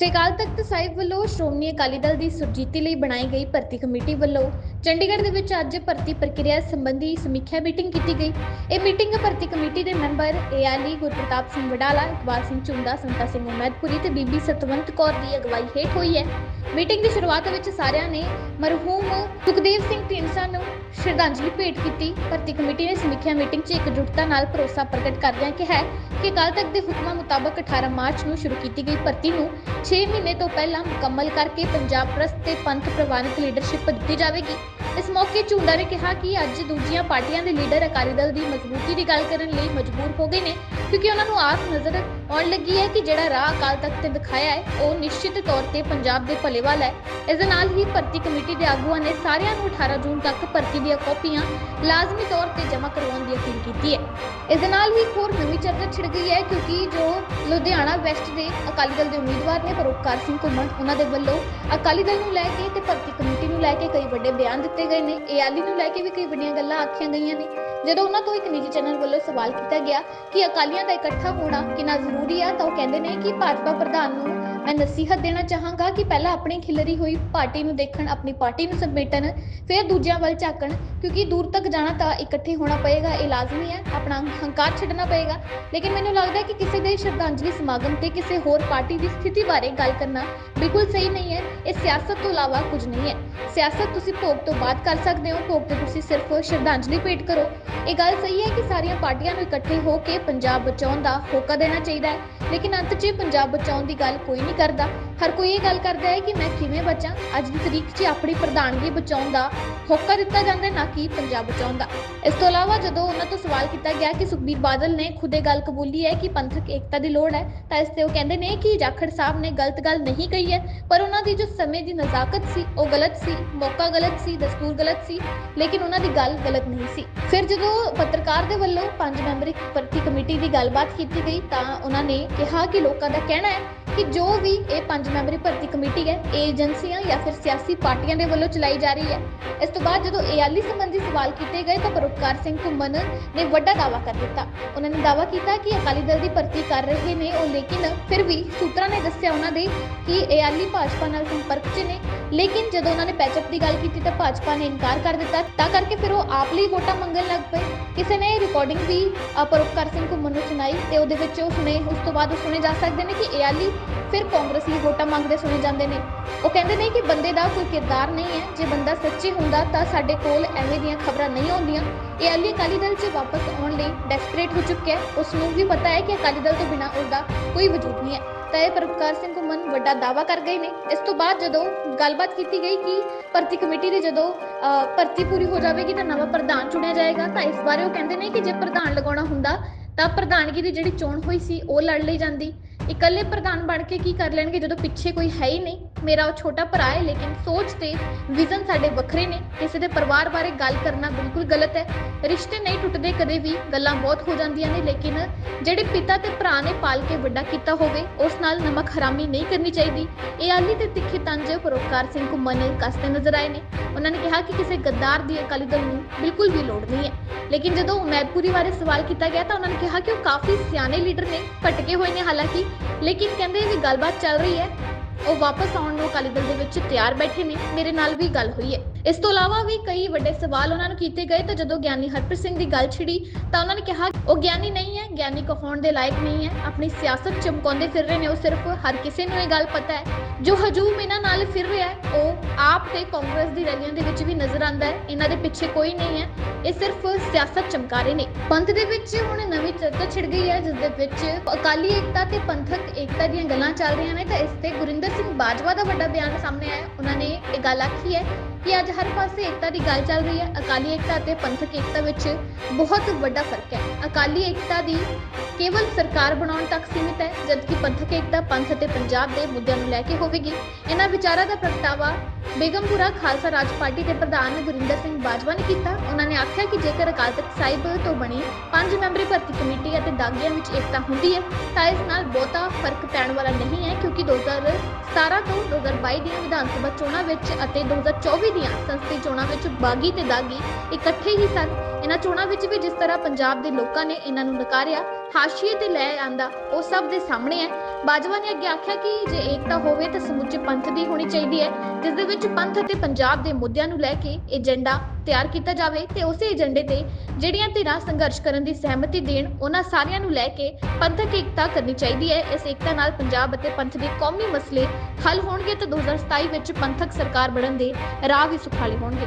ਸ੍ਰੀ ਅਕਾਲ ਤਖਤ ਸਾਹਿਬ ਵੱਲੋਂ ਸ਼੍ਰੋਮਣੀ ਅਕਾਲੀ ਦਲ ਦੀ ਸੁਰਜੀਤੀ ਲਈ ਬਣਾਈ ਗਈ ਭਰਤੀ ਕਮੇਟੀ ਵੱਲੋਂ ਚੰਡੀਗੜ੍ਹ ਦੇ ਵਿੱਚ ਅੱਜ ਭਰਤੀ ਪ੍ਰਕਿਰਿਆ ਸੰਬੰਧੀ ਸਮੀਖਿਆ ਮੀਟਿੰਗ ਕੀਤੀ ਗਈ। ਇਹ ਮੀਟਿੰਗ ਭਰਤੀ ਕਮੇਟੀ ਦੇ ਮੈਂਬਰ ਏਆਲੀ ਗੁਰਪ੍ਰਤਾਪ ਸਿੰਘ ਵਡਾਲਾ, ਇਕਬਾਲ ਸਿੰਘ ਚੁੰਦਾ ਸੰਤਾ ਸਿੰਘ ਉਮੈਦਪੁਰੀ ਤੇ ਬੀਬੀ ਸਤਵੰਤ ਕੌਰ ਦੀ ਅਗਵਾਈ ਹੇਠ ਹੋਈ ਹੈ। ਮੀਟਿੰਗ ਦੀ ਸ਼ੁਰੂਆਤ ਵਿੱਚ ਸਾਰਿਆਂ ਨੇ ਮਰਹੂਮ ਸੁਖਦੇਵ ਸਿੰਘ ਢੀਂਡਸਾ ਨੂੰ ਸ਼ਰਧਾਂਜਲੀ ਭੇਟ ਕੀਤੀ। ਭਰਤੀ ਕਮੇਟੀ ਨੇ ਸਮੀਖਿਆ ਮੀਟਿੰਗ 'ਚ ਇਕਜੁੱਟਤਾ ਨਾਲ ਭਰੋਸਾ ਪ੍ਰਗਟ ਕਰਦਿਆਂ ਕਿਹਾ ਕਿ ਕੱਲ ਤੱਕ ਦੇ ਹੁਕਮਾਂ ਮੁਤਾਬਕ 18 ਮਾਰਚ ਨੂੰ ਸ਼ੁਰੂ ਕੀਤੀ ਗਈ ਭਰਤੀ ਨੂੰ 6 ਮਹੀਨੇ ਤੋਂ ਪਹਿਲਾਂ ਮੁਕੰਮਲ ਕਰਕੇ ਪੰਜਾਬ ਪ੍ਰਸਤ ਤੇ ਪੰਥ ਪ੍ਰਵਾਨਿਤ ਲੀਡਰਸ਼ਿਪ ਦਿੱਤੀ ਜਾਵੇਗੀ। ਇਸ ਮੌਕੇ ਝੁੰਡਾ ਨੇ ਕਿਹਾ ਕਿ ਅੱਜ ਦੂਜੀਆਂ ਪਾਰਟੀਆਂ ਦੇ ਲੀਡਰ ਅਕਾਲੀ ਦਲ ਦੀ ਮਜ਼ਬੂਤੀ ਦੀ ਗੱਲ ਕਰਨ ਲਈ ਮਜਬੂਰ ਹੋ ਗਏ ਨੇ, ਕਿਉਂਕਿ ਉਹਨਾਂ ਨੂੰ ਆਸ ਨਜ਼ਰ ਆਉਣ ਲੱਗੀ ਹੈ ਕਿ ਜਿਹੜਾ ਰਾਹ ਅਕਾਲ ਤਖਤ ਨੇ ਦਿਖਾਇਆ ਹੈ, ਉਹ ਨਿਸ਼ਚਿਤ ਤੌਰ ਤੇ ਪੰਜਾਬ ਦੇ ਭਲੇ ਵੱਲ ਹੈ। ਇਸ ਦੇ ਨਾਲ ਹੀ ਭਰਤੀ ਕਮੇਟੀ ਦੇ ਆਗੂਆਂ ਨੇ ਸਾਰਿਆਂ ਨੂੰ 18 ਜੂਨ ਤੱਕ ਭਰਤੀ ਦੀਆਂ ਕਾਪੀਆਂ ਲਾਜ਼ਮੀ ਤੌਰ ਤੇ ਜਮ੍ਹਾਂ ਕਰਵਾਉਣ ਦੀ ਅਪੀਲ ਕੀਤੀ ਹੈ। ਇਸ ਦੇ ਨਾਲ ਹੀ ਹੋਰ ਨਵੀਂ ਚਰਚਾ ਛਿੜ ਗਈ ਹੈ, ਕਿਉਂਕਿ ਜੋ ਲੁਧਿਆਣਾ ਵੈਸਟ ਦੇ ਅਕਾਲੀ ਦਲ ਦੇ ਉਮੀਦਵਾਰ ਨੇ ਪਰੋਪਕਾਰ ਸਿੰਘ ਘੁੰਮਣ, ਉਹਨਾਂ ਦੇ ਵੱਲੋਂ ਅਕਾਲੀ ਦਲ ਨੂੰ ਲੈ ਕੇ ਤੇ ਭਰਤੀ ਕਮੇਟੀ ਨੂੰ ਲੈ ਕੇ ਕਈ ਵੱਡੇ ਬਿਆਨ ਦਿੱਤੇ ਗਏ ਨੇ। ਏਆਲੀ ਨੂੰ ਲੈ ਕੇ ਵੀ ਕਈ ਵੱਡੀਆਂ ਗੱਲਾਂ ਆਖੀਆਂ ਗਈਆਂ ਨੇ। ਜਦੋਂ ਉਹਨਾਂ ਤੋਂ ਇੱਕ ਨਿੱਜੀ ਚੈਨਲ ਵੱਲੋਂ ਸਵਾਲ ਕੀਤਾ ਗਿਆ ਕਿ ਅਕਾਲੀਆਂ ਦਾ ਇਕੱਠਾ ਹੋਣਾ ਕਿੰਨਾ ਜ਼ਰੂਰੀ ਆ, ਤਾਂ ਉਹ ਕਹਿੰਦੇ ਨੇ ਕਿ ਭਾਜਪਾ ਪ੍ਰਧਾਨ ਨੂੰ ਮੈਂ ਨਸੀਹਤ ਦੇਣਾ ਚਾਹਾਂਗਾ ਕਿ ਪਹਿਲਾਂ ਆਪਣੀ ਖਿਲਰੀ ਹੋਈ ਪਾਰਟੀ ਨੂੰ ਦੇਖਣ, ਆਪਣੀ ਪਾਰਟੀ ਨੂੰ ਸਮੇਟਣ ਫਿਰ ਦੂਜਿਆਂ ਵੱਲ ਝਾਕਣ, ਕਿਉਂਕਿ ਦੂਰ ਤੱਕ ਜਾਣਾ ਤਾਂ ਇਕੱਠੇ ਹੋਣਾ ਪਏਗਾ, ਇਹ ਲਾਜ਼ਮੀ ਹੈ, ਆਪਣਾ ਹੰਕਾਰ ਛੱਡਣਾ ਪਏਗਾ। ਲੇਕਿਨ ਮੈਨੂੰ ਲੱਗਦਾ ਹੈ ਕਿ ਕਿਸੇ ਦੇ ਸ਼ਰਧਾਂਜਲੀ ਸਮਾਗਮ ਤੇ ਕਿਸੇ ਹੋਰ ਪਾਰਟੀ ਦੀ ਸਥਿਤੀ ਬਾਰੇ ਗੱਲ ਕਰਨਾ ਬਿਲਕੁਲ ਸਹੀ ਨਹੀਂ ਹੈ। ਇਹ ਸਿਆਸਤ ਤੋਂ ਇਲਾਵਾ ਕੁਝ ਨਹੀਂ ਹੈ। ਸਿਆਸਤ ਤੁਸੀਂ ਭੋਗ ਤੋਂ ਬਾਅਦ ਕਰ ਸਕਦੇ ਹੋ, ਭੋਗ ਤੇ ਤੁਸੀਂ ਸਿਰਫ ਸ਼ਰਧਾਂਜਲੀ ਭੇਟ ਕਰੋ। ਇਹ ਗੱਲ ਸਹੀ ਹੈ ਕਿ ਸਾਰੀਆਂ ਪਾਰਟੀਆਂ ਨੂੰ ਇਕੱਠੇ ਹੋ ਕੇ ਪੰਜਾਬ ਬਚਾਉਣ ਦਾ ਹੋਕਾ ਦੇਣਾ ਚਾਹੀਦਾ ਹੈ। ਲੇਕਿਨ ਅੰਤ 'ਚ ਪੰਜਾਬ ਬਚਾਉਣ ਦੀ ਗੱਲ ਕੋਈ ਨਹੀਂ ਕਰਦਾ। ਹਰ ਕੋਈ ਇਹ ਗੱਲ ਕਰਦਾ ਹੈ ਕਿ ਮੈਂ ਕਿਵੇਂ ਬਚਾਂ? ਅੱਜ ਦੀ ਤਰੀਕ 'ਚ ਆਪਣੀ ਪ੍ਰਧਾਨਗੀ ਬਚਾਉਣ ਦਾ ਹੋਕਾ ਦਿੱਤਾ ਜਾਂਦਾ, ਨਾ ਕਿ ਪੰਜਾਬ ਬਚਾਉਣ ਦਾ। ਇਸ ਤੋਂ ਇਲਾਵਾ ਜਦੋਂ ਉਹਨਾਂ ਤੋਂ ਸਵਾਲ ਕੀਤਾ ਗਿਆ ਕਿ ਸੁਖਬੀਰ ਬਾਦਲ ਨੇ ਖੁਦੇ ਗੱਲ ਕਬੂਲੀ ਹੈ ਕਿ ਪੰਥਕ ਏਕਤਾ ਦੀ ਲੋੜ ਹੈ, ਤਾਂ ਇਸ ਤੇ ਉਹ ਕਹਿੰਦੇ ਨੇ ਕਿ ਜਾਖੜ ਸਾਹਿਬ ਨੇ ਗਲਤ ਗੱਲ ਨਹੀਂ ਕਹੀ ਹੈ, ਪਰ ਉਹਨਾਂ ਦੀ ਜੋ ਸਮੇਂ ਦੀ ਨਜ਼ਾਕਤ ਸੀ, ਉਹ ਗਲਤ ਸੀ, ਮੌਕਾ ਗਲਤ ਸੀ, ਦਸਤੂਰ ਗਲਤ ਸੀ, ਲੇਕਿਨ ਉਹਨਾਂ ਦੀ ਗੱਲ ਗਲਤ ਨਹੀਂ ਸੀ। ਫਿਰ ਜਦੋਂ ਪੱਤਰਕਾਰ ਦੇ ਵੱਲੋਂ ਪੰਜ ਮੈਂਬਰੀ ਭਰਤੀ ਕਮੇਟੀ ਦੀ ਗੱਲਬਾਤ ਕੀਤੀ ਗਈ, ਤਾਂ ਉਹਨਾਂ ਨੇ ਕਿਹਾ ਕਿ ਲੋਕਾਂ ਦਾ ਕਹਿਣਾ ਹੈ ਕਿ ਜੋ ਵੀ ਇਹ ਪੰਜ ਮੈਂਬਰੀ ਭਰਤੀ ਕਮੇਟੀ ਹੈ ਇਹ ਏਜੰਸੀਆਂ ਜਾਂ ਫਿਰ ਸਿਆਸੀ ਪਾਰਟੀਆਂ ਦੇ ਵੱਲੋਂ ਚਲਾਈ ਜਾ ਰਹੀ ਹੈ। ਇਸ ਤੋਂ ਬਾਅਦ ਜਦੋਂ ਏਆਲੀ ਸੰਬੰਧੀ ਸਵਾਲ ਕੀਤੇ ਗਏ ਤਾਂ ਪਰਉਪਕਾਰ ਸਿੰਘ ਘੁੰਮਣ ਨੇ ਵੱਡਾ ਦਾਅਵਾ ਕਰ ਦਿੱਤਾ। ਉਹਨਾਂ ਨੇ ਦਾਅਵਾ ਕੀਤਾ ਕਿ ਅਕਾਲੀ ਦਲ ਦੀ ਭਰਤੀ ਕਰ ਰਹੇ ਨੇ ਉਹ ਲੇਕਿਨ ਫਿਰ ਵੀ ਸੂਤਰਾਂ ਨੇ ਦੱਸਿਆ ਉਹਨਾਂ ਦੇ ਕਿ ਏਆਲੀ ਭਾਜਪਾ ਨਾਲ ਸੰਪਰਕ 'ਚ ਨੇ। ਲੇਕਿਨ ਜਦੋਂ ਉਹਨਾਂ ਨੇ ਪੈਚਅਪ ਦੀ ਗੱਲ ਕੀਤੀ ਤਾਂ ਭਾਜਪਾ ਨੇ ਇਨਕਾਰ ਕਰ ਦਿੱਤਾ। ਤਾਂ ਕਰਕੇ ਫਿਰ ਉਹ ਆਪ ਲਈ ਵੋਟਾਂ ਮੰਗਣ ਲੱਗ ਪਏ। ਕਿਸੇ ਨੇ ਰਿਕਾਰਡਿੰਗ ਵੀ ਅ, ਪਰਉਪਕਾਰ ਸਿੰਘ ਘੁੰਮਣ ਨੂੰ ਸੁਣਾਈ ਤੇ ਉਹਦੇ ਵਿੱਚ ਉਹ ਸੁਣੇ ਉਸ ਤੋਂ ਬਾਅਦ ਉਹ ਸੁਣੇ ਜਾ ਸਕਦੇ ਨੇ ਕਿ ਏਆਲੀ ਫਿਰ ਕਾਂਗਰਸ ਲਈ ਵੋਟਾਂ ਮੰਗਦੇ ਸੁਣੇ ਜਾਂਦੇ ਨੇ। ਉਹ ਕਹਿੰਦੇ ਨੇ ਕਿ ਬੰਦੇ ਦਾ ਕੋਈ ਕਿਰਦਾਰ ਨਹੀਂ ਹੈ। ਜੇ ਬੰਦਾ ਸੱਚੀ ਹੁੰਦਾ ਤਾਂ ਸਾਡੇ ਕੋਲ ਐਵੇਂ ਦੀਆਂ ਖਬਰਾਂ ਨਹੀਂ ਆਉਂਦੀਆਂ। ਇਹ ਅਲੀ ਅਕਾਲੀ ਦਲ 'ਚ ਵਾਪਸ ਆਉਣ ਲਈ ਡੈਸਪਰੇਟ ਹੋ ਚੁੱਕਿਆ ਹੈ। ਉਸ ਨੂੰ ਵੀ ਪਤਾ ਹੈ ਕਿ ਅਕਾਲੀ ਦਲ ਤੋਂ ਬਿਨਾਂ ਉਸਦਾ ਕੋਈ ਵਜੂਦ ਨਹੀਂ ਹੈ। ਤਾਂ ਇਹ ਪਰਉਪਕਾਰ ਸਿੰਘ ਘੁੰਮਣ ਵੱਡਾ ਦਾਅਵਾ ਕਰ ਗਏ ਨੇ। ਇਸ ਤੋਂ ਬਾਅਦ ਜਦੋਂ ਗੱਲਬਾਤ ਕੀਤੀ ਗਈ ਕਿ ਭਰਤੀ ਕਮੇਟੀ ਦੇ ਜਦੋਂ ਅ, ਭਰਤੀ ਪੂਰੀ ਹੋ ਜਾਵੇਗੀ ਤਾਂ ਨਵਾਂ ਪ੍ਰਧਾਨ ਚੁਣਿਆ ਜਾਏਗਾ ਤਾਂ ਇਸ ਬਾਰੇ ਉਹ ਕਹਿੰਦੇ ਨੇ ਕਿ ਜੇ ਪ੍ਰਧਾਨ ਲਗਾਉਣਾ ਹੁੰਦਾ ਤਾਂ ਪ੍ਰਧਾਨਗੀ ਦੀ ਜਿਹੜੀ ਚੋਣ ਹੋਈ ਸੀ ਉਹ ਲੜ ਲਈ ਜਾਂਦੀ। ਇਕੱਲੇ ਪ੍ਰਧਾਨ ਬਣ ਕੇ ਕੀ ਕਰ ਲੈਣਗੇ ਜਦੋਂ ਪਿੱਛੇ ਕੋਈ ਹੈ ਹੀ ਨਹੀਂ? ਮੇਰਾ ਉਹ ਛੋਟਾ ਭਰਾ ਹੈ, ਲੇਕਿਨ ਸੋਚ ਤੇ ਵਿਜ਼ਨ ਸਾਡੇ ਵੱਖਰੇ ਨੇ। ਕਿਸੇ ਦੇ ਪਰਿਵਾਰ ਬਾਰੇ ਗੱਲ ਕਰਨਾ ਬਿਲਕੁਲ ਗਲਤ ਹੈ। ਰਿਸ਼ਤੇ ਨਹੀਂ ਟੁੱਟਦੇ, ਕਦੇ ਵੀ ਗੱਲਾਂ ਬਹੁਤ ਹੋ ਜਾਂਦੀਆਂ ਨੇ, ਲੇਕਿਨ ਜਿਹੜੇ ਪਿਤਾ ਤੇ ਭਰਾ ਨੇ ਪਾਲ ਕੇ ਵੱਡਾ ਕੀਤਾ ਹੋਵੇ, ਉਸ ਨਾਲ ਨਮਕ ਹਰਾਮੀ ਨਹੀਂ ਕਰਨੀ ਚਾਹੀਦੀ। ਇਹ ਆਲੀ ਤੇ ਤਿੱਖੇ ਤੰਜ ਪਰੋਕਾਰ ਸਿੰਘ ਘੁੰਮਣ ਕੱਸਦੇ ਨਜ਼ਰ ਆਏ ਨੇ। ਉਹਨਾਂ ਨੇ ਕਿਹਾ ਕਿ ਕਿਸੇ ਗੱਦਾਰ ਦੀ ਅਕਾਲੀ ਦਲ ਨੂੰ ਬਿਲਕੁਲ ਵੀ ਲੋੜ ਨਹੀਂ ਹੈ। ਲੇਕਿਨ ਜਦੋਂ ਉਮੈਦਪੁਰੀ ਬਾਰੇ ਸਵਾਲ ਕੀਤਾ ਗਿਆ ਤਾਂ ਉਹਨਾਂ ਨੇ ਕਿਹਾ ਕਿ ਉਹ ਕਾਫੀ ਸਿਆਣੇ ਲੀਡਰ ਨੇ, ਭਟਕੇ ਹੋਏ ਨੇ ਹਾਲਾਂਕਿ। ਲੇਕਿਨ ਕਹਿੰਦੇ ਵੀ ਗੱਲਬਾਤ ਚੱਲ ਰਹੀ ਹੈ। ਉਹ ਵਾਪਸ ਆਉਣ ਨੂੰ ਅਕਾਲੀ ਦਲ ਦੇ ਵਿੱਚ ਤਿਆਰ ਬੈਠੇ ਨੇ। ਮੇਰੇ ਨਾਲ ਵੀ ਗੱਲ ਹੋਈ ਹੈ। ਇਸ ਤੋਂ ਇਲਾਵਾ ਵੀ ਕਈ ਵੱਡੇ ਸਵਾਲ ਉਹਨਾਂ ਨੂੰ ਕੀਤੇ ਗਏ ਤਾਂ ਜਦੋਂ ਗਿਆਨੀ ਹਰਪ੍ਰੀਤ ਸਿੰਘ ਦੀ ਗੱਲ ਛਿੜੀ ਤਾਂ ਉਹਨਾਂ ਨੇ ਕਿਹਾ, ਉਹ ਗਿਆਨੀ ਨਹੀਂ ਹੈ, ਗਿਆਨੀ ਕਹਾਉਣ ਦੇ ਲਾਇਕ ਨਹੀਂ ਹੈ। ਆਪਣੀ ਸਿਆਸਤ ਚਮਕਾਉਂਦੇ ਫਿਰ ਰਹੇ ਨੇ। ਉਹ ਸਿਰਫ ਹਰ ਕਿਸੇ ਨੂੰ ਇਹ ਗੱਲ ਪਤਾ ਹੈ। ਜੋ ਹਜੂਮ ਇਹਨਾਂ ਨਾਲ ਫਿਰ ਰਿਹਾ ਹੈ, ਉਹ ਆਪ ਤੇ ਕਾਂਗਰਸ ਦੀ ਰੈਲੀਆਂ ਦੇ ਵਿੱਚ ਵੀ ਨਜ਼ਰ ਆਉਂਦਾ ਹੈ। ਇਹਨਾਂ ਦੇ ਪਿੱਛੇ ਕੋਈ ਨਹੀਂ ਹੈ। ਇਹ ਸਿਰਫ ਸਿਆਸਤ ਚਮਕਾ ਰਹੇ ਨੇ। ਪੰਥ ਦੇ ਵਿੱਚ ਹੁਣ ਨਵੀਂ ਚਰਚਾ ਛਿੜ ਗਈ ਹੈ, ਜਿਸ ਦੇ ਵਿੱਚ ਅਕਾਲੀ ਏਕਤਾ ਤੇ ਪੰਥਕ ਏਕਤਾ ਦੀਆਂ ਗੱਲਾਂ ਚੱਲ ਰਹੀਆਂ ਨੇ। ਤਾਂ ਇਸ ਤੇ ਗੁਰਿੰਦਰ ਸਿੰਘ ਬਾਜਵਾ ਦਾ ਵੱਡਾ ਬਿਆਨ ਸਾਹਮਣੇ ਆਇਆ। ਉਹਨਾਂ ਨੇ ਇਹ ਗੱਲ ਆਖੀ ਹੈ ਕਿ ਅੱਜ ਹਰ ਪਾਸੇ ਏਕਤਾ ਦੀ ਗੱਲ ਚੱਲ ਰਹੀ ਹੈ। ਅਕਾਲੀ ਏਕਤਾ ਅਤੇ ਪੰਥਕ ਏਕਤਾ ਵਿੱਚ ਬਹੁਤ ਵੱਡਾ ਫ਼ਰਕ ਹੈ। ਅਕਾਲੀ ਏਕਤਾ ਦੀ ਕੇਵਲ ਸਰਕਾਰ ਬਣਾਉਣ ਤੱਕ ਸੀਮਿਤ ਹੈ, ਜਦਕਿ ਪੰਥਕ ਏਕਤਾ ਪੰਥ ਅਤੇ ਪੰਜਾਬ ਦੇ ਮੁੱਦਿਆਂ ਨੂੰ ਲੈ ਕੇ ਹੋਵੇਗੀ। ਇਹਨਾਂ ਵਿਚਾਰਾਂ ਦਾ ਪ੍ਰਗਟਾਵਾ ਬੇਗਮਪੁਰਾ ਖਾਲਸਾ ਰਾਜ ਪਾਰਟੀ ਦੇ ਪ੍ਰਧਾਨ ਗੁਰਿੰਦਰ ਸਿੰਘ ਬਾਜਵਾ ਨੇ ਕੀਤਾ। ਉਹਨਾਂ ਨੇ ਆਖਿਆ ਕਿ ਜੇਕਰ ਅਕਾਲ ਤਖਤ ਸਾਹਿਬ ਤੋਂ ਬਣੀ ਪੰਜ ਮੈਂਬਰੀ ਭਰਤੀ ਕਮੇਟੀ ਅਤੇ ਦਾਗਿਆਂ ਵਿੱਚ ਏਕਤਾ ਹੁੰਦੀ ਹੈ, ਤਾਂ ਇਸ ਨਾਲ ਬਹੁਤਾ ਫ਼ਰਕ ਪੈਣ ਵਾਲਾ ਨਹੀਂ ਹੈ, ਕਿਉਂਕਿ 2017 ਤੋਂ 2022 ਦੀਆਂ ਵਿਧਾਨ ਸਭਾ ਚੋਣਾਂ ਵਿੱਚ ਅਤੇ 2024 ਦੀਆਂ ਸੰਸਦੀ ਚੋਣਾਂ ਵਿੱਚ ਬਾਗੀ ਤੇ ਦਾਗੀ ਇਕੱਠੇ ਹੀ ਸਨ। ਇਹਨਾਂ ਚੋਣਾਂ ਵਿੱਚ ਵੀ ਜਿਸ ਤਰ੍ਹਾਂ ਪੰਜਾਬ ਦੇ ਲੋਕਾਂ ਨੇ ਇਹਨਾਂ ਨੂੰ ਨਕਾਰਿਆ, ਹਾਸ਼ੀਏ ਤੇ ਲੈ ਆਂਦਾ, ਉਹ ਸਭ ਦੇ ਸਾਹਮਣੇ ਹੈ। ਬਾਜਵਾ ਨੇ ਅੱਗੇ ਆਖਿਆ ਕਿ ਜੇ ਏਕਤਾ ਹੋਵੇ ਤਾਂ ਸਮੁੱਚੇ ਪੰਥ ਦੀ ਹੋਣੀ ਚਾਹੀਦੀ ਹੈ, ਜਿਸ ਦੇ ਵਿੱਚ ਪੰਥ ਅਤੇ ਪੰਜਾਬ ਦੇ ਮੁੱਦਿਆਂ ਨੂੰ ਲੈ ਕੇ ਏਜੰਡਾ ਤਿਆਰ ਕੀਤਾ ਜਾਵੇ ਤੇ ਉਸੇ ਏਜੰਡੇ ਤੇ ਜਿਹੜੀਆਂ ਧਿਰਾਂ ਸੰਘਰਸ਼ ਕਰਨ ਦੀ ਸਹਿਮਤੀ ਦੇਣ, ਉਹਨਾਂ ਸਾਰਿਆਂ ਨੂੰ ਲੈ ਕੇ ਪੰਥਕ ਏਕਤਾ ਕਰਨੀ ਚਾਹੀਦੀ ਹੈ। ਇਸ ਏਕਤਾ ਨਾਲ ਪੰਜਾਬ ਅਤੇ ਪੰਥ ਦੇ ਕੌਮੀ ਮਸਲੇ ਹੱਲ ਹੋਣਗੇ ਤੇ 2027 ਵਿੱਚ ਪੰਥਕ ਸਰਕਾਰ ਬਣਨ ਦੇ ਰਾਹ ਵੀ ਸੁਖਾਲੇ ਹੋਣਗੇ।